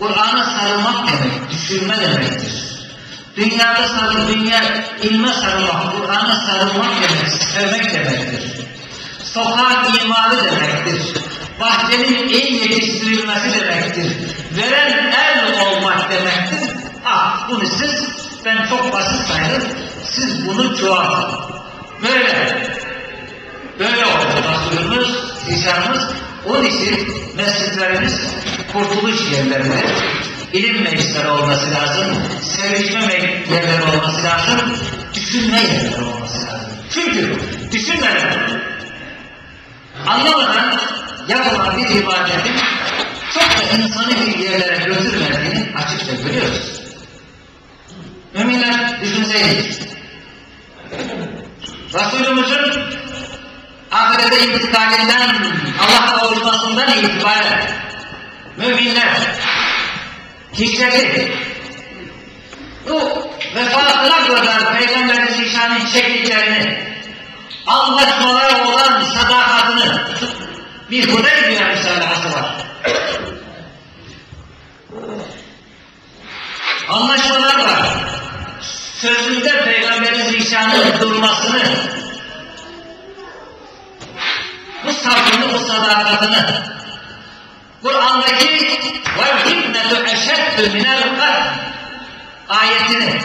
Kur'an'a sarılmak demek, düşünme demektir. Dünyada sarıl, dünya ilme sarılmak, Kur'an'a sarılmak demek, sevmek demektir. Sokak imanı demektir. Bahçenin iyi yetiştirilmesi demektir. Veren el olmak demektir. Ah bunu siz, ben çok basit sayarım, siz bunu çoğaltın. Böyle, böyle oldu Resulümüz, zişanımız, onun için mescitlerimiz kurtuluş yerleridir. İlim meclisleri olması lazım, sevişme yerleri olması lazım, düşünme yerleri olması lazım. Çünkü düşünmeden, anlamadan yapılan bir ibadetin çok da insanı bir yerlere götürmediğini açıkça görüyoruz. Müminler düşünseydik, Resulümüzün ahirete intikalinden, Allah'a kavuşmasından itibaren müminler kişileri bu vefatına kadar Peygamber Zişan'ın çektiklerini anlaşmalara olan sadakatını bir Hudeybiye müsalahası var. Anlaşmalar var. Sözünde Peygamberin Zişan'ın durmasını bu sabrını, bu sadakatını Kur'an'daki وَالْهِبْنَةُ اَشَدُّ مِنَ الْقَرْءِ ayetini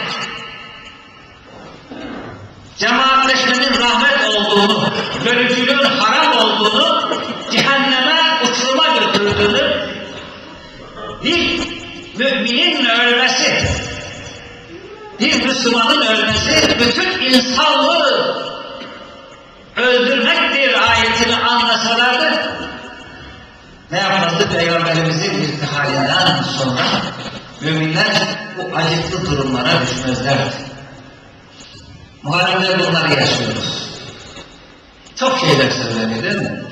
cemaatleşmenin rahmet olduğunu, bölücülüğün haram olduğunu, cehenneme uçuruma götürdüğünü, bir müminin ölmesi, bir Müslümanın ölmesi, bütün insanlığı öldürmektir ayetini anlasalardı, ne yapmazdı Peygamberimizin irtihalinden sonra müminler bu acıklı durumlara düşmezlerdi. Muharremde bunları yaşıyoruz. Çok şeyler söyleniyor değil mi?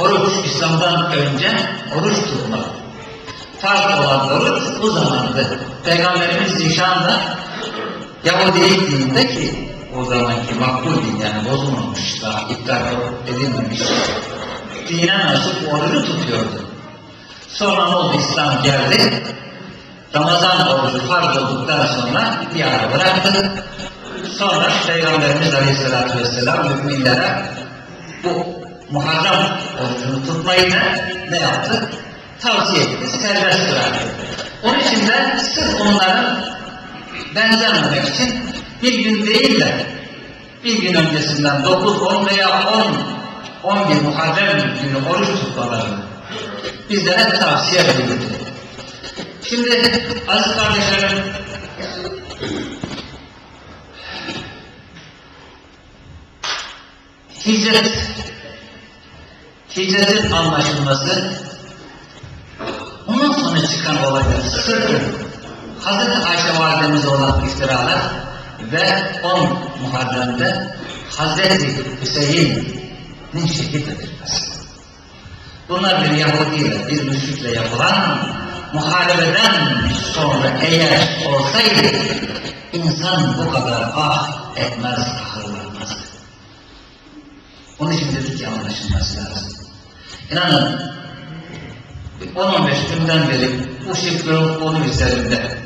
Oruç İslam'dan önce oruç tutmak. Farz olan oruç bu zamandı. Peygamberimiz Zişan'da Yahudilik dininde ki o zamanki makbul din yani bozulmamış daha iptal edilmemiş dine mensup orucu tutuyordu. Sonra ne oldu? İslam geldi. Ramazan orucu farz olduktan sonra bir ara bıraktı. Sonra Peygamberimiz Aleyhisselatü Vesselam müminlere bu Muharrem orucunu tutmayı da ne yaptı? Tavsiye etti, serbest bıraktı. Onun için de sırf onların benzermemek için bir gün değil de bir gün öncesinden 9, 10 veya 10 11 Muharrem günü oruç tutmalarını bizlere tavsiye edildi. Şimdi aziz kardeşlerim hicret hicretin anlaşılması ondan sonra çıkan olaylar sırrı Hazreti Ayşe validemize olan iftiralar ve 10 Muharrem'de Hazreti Hüseyin'in şehit edilmesi. Bunlar bir Yahudi ile bir müşrikle yapılan muharebeden sonra eğer olsaydı insan bu kadar ah etmez, ahırlanmaz. Onun için dedik ki anlaşılması lazım. İnanın 10-15 günden beri bu şifrın konu üzerinde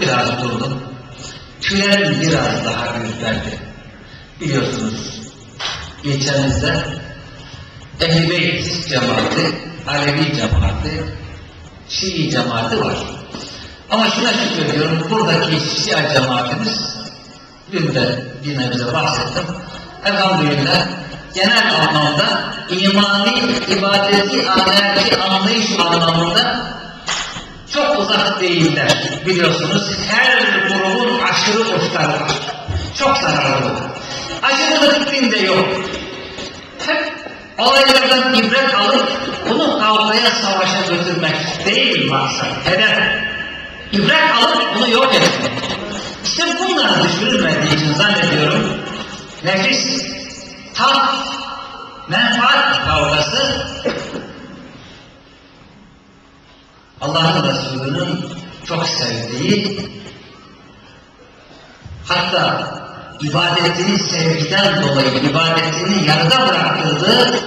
biraz durdum. Tüylerim biraz daha ürperdi. Biliyorsunuz geçenizde Ehl-i Beyt cemaati, Alevi cemaati, Şii cemaati var. Ama şuna şükrediyorum, buradaki Şia cemaatimiz, dün de yine bize bahsettim, elhamdülillah genel anlamda imani, ibadeti, ahlaki anlayış anlamında çok uzak değiller. Biliyorsunuz her grubun aşırı uçları var. Çok zararlı. Aşırılık dinde yok. Olaylardan ibret alıp bunu kavgaya, savaşa götürmek değil maksat. Hedef. İbret alıp bunu yok etmek. İşte bunlar düşünülmediği için zannediyorum nefis, tat, menfaat kavgası Allah'ın Resulü'nün çok sevdiği hatta ibadetini sevgiden dolayı ibadetini yarıda bıraktırdığı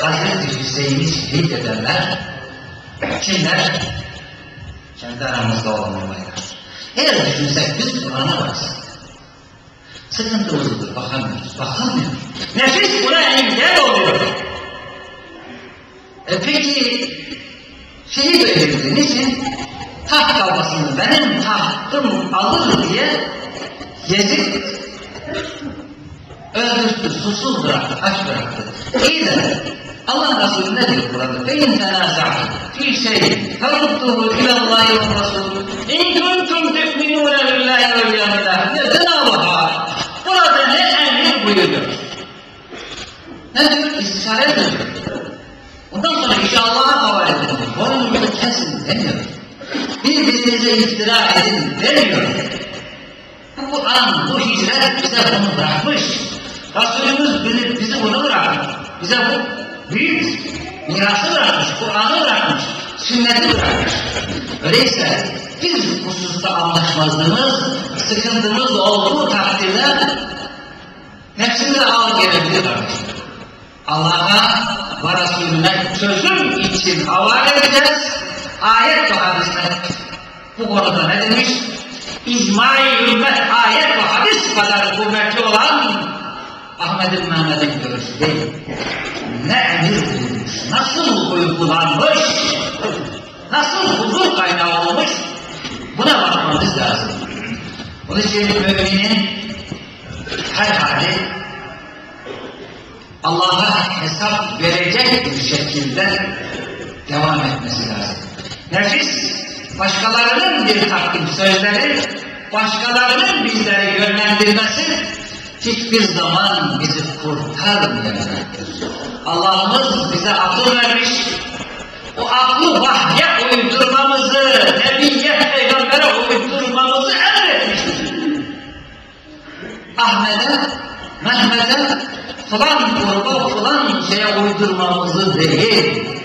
Hazreti Hüseyin'i şehit edenler kimler? Kendi aramızda olan olaylar. Eğer düşünsek biz Kur'an'a baksak, sıkıntımızdır, bakamıyoruz, bakamıyoruz. Nefis buna engel oluyor. E peki, şehit edildi, niçin? Taht kavgasını benim tahtım alır diye Yezid öldürdü, susuz bıraktı, aç bıraktı. İyi de Allah Resulü ne diyor burada? Fe in tenaza'tu fi şeyin ferudduhu ilallahi ve Resulü in kuntum tu'minûne billahi ve yevmil ahir. Cenab-ı Hak burada ne emir buyuruyor? Ne diyor? İstişare ediyor. Ondan sonra işi Allah'a havale edin. Boynunuzu kesin demiyor. Birbirinize iftira edin demiyor. Bu Kur'an, bu hicret bize bunu bırakmış. Resulümüz bizi, bizi bunu bırakmış. Bize bu büyük mirası bırakmış, Kur'an'ı bırakmış, sünneti bırakmış. Öyleyse biz hususta anlaşmazlığımız, sıkıntımız olduğu takdirde nefsimize ağır gelebilir kardeşim. Allah'a ve Resulüne çözüm için havale edeceğiz. Ayet ve hadisler bu konuda ne demiş? İcma-i ümmet ayet ve hadis kadar kuvvetli olan Ahmet'in Mehmet'in görüşü değil. Ne emir buyurmuş, nasıl uygulanmış, nasıl huzur kaynağı olmuş, buna bakmamız lazım. Onun için müminin her hali Allah'a hesap verecek bir şekilde devam etmesi lazım. Nefis başkalarının bir takdim sözleri, başkalarının bizleri yönlendirmesi hiçbir zaman bizi kurtarmayacaktır. Allah'ımız bize akıl vermiş, o aklı vahye uydurmamızı, nebiye, peygambere uydurmamızı emretmiştir. Ahmet'e, Mehmet'e falan gruba falan şeye uydurmamızı değil.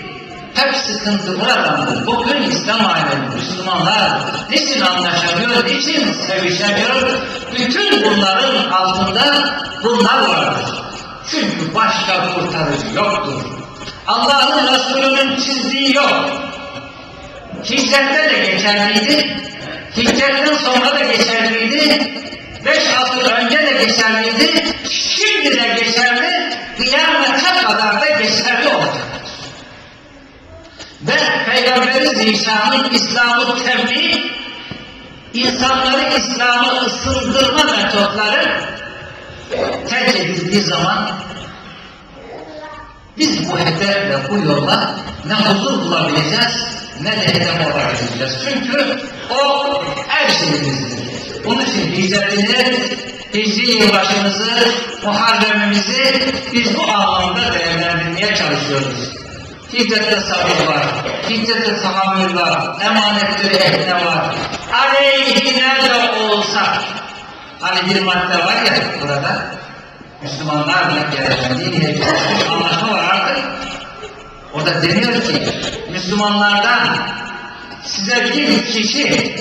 Hep sıkıntı buradandır. Bugün İslam alemi, Müslümanlar niçin anlaşamıyor, niçin sevişemiyor? Bütün bunların altında bunlar vardır. Çünkü başka kurtarıcı yoktur. Allah'ın Resulü'nün çizdiği yok. Hicrette de geçerliydi. Hicretten sonra da geçerliydi. Beş asır önce de geçerliydi. Şimdi de geçerli. Kıyamete kadar da geçerli olacak. Ve Peygamberi Zişan'ın İslam'ı tebliğ, insanları İslam'ı ısındırma metotları terk edildiği zaman biz bu hedefle, bu yolla ne huzur bulabileceğiz, ne de hedef olabileceğiz. Çünkü o her şeyimizdir. Onun için hicretini, hicri yılbaşımızı, Muharremimizi biz bu anlamda değerlendirmeye çalışıyoruz. Hicrette sabır var, hicrette tahammül var, emanetleri ehne var. Aleyhine de olsa, hani bir madde var ya burada, Müslümanlarla gereken dini anlaşma var artık. Orada deniyor ki, Müslümanlardan size bir kişi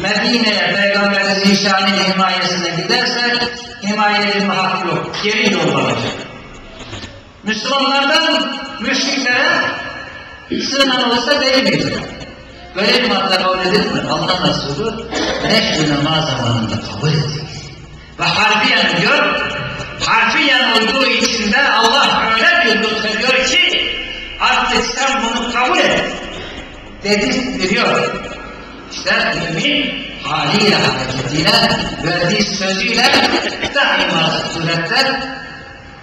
Medine'ye Peygamber Zişan'ın himayesine giderse himaye edilme hakkı yok. Geri yollanacak. Müslümanlardan müşriklere sığınan olsa miydi? Böyle bir madde kabul edilir mi? Allah Resulü neşr namaz zamanında kabul edilir. Ve harfiyen diyor, harfiyen olduğu için de Allah öyle bir lütfediyor ki artık sen bunu kabul et. Dedirtiyor. İşte mümin haliyle, hareketiyle, verdiği sözüyle daima surette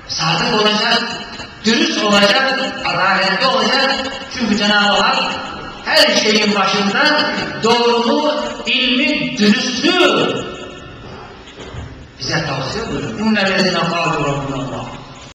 sadık olacak, dürüst olacak, adaletli olacak. Çünkü Cenab-ı Hak her şeyin başında doğruluğu, ilmi, dürüstlüğü bize tavsiye buyuruyor. اِنَّ الَّذِينَ قَالُوا رَبُّنَ اللّٰهِ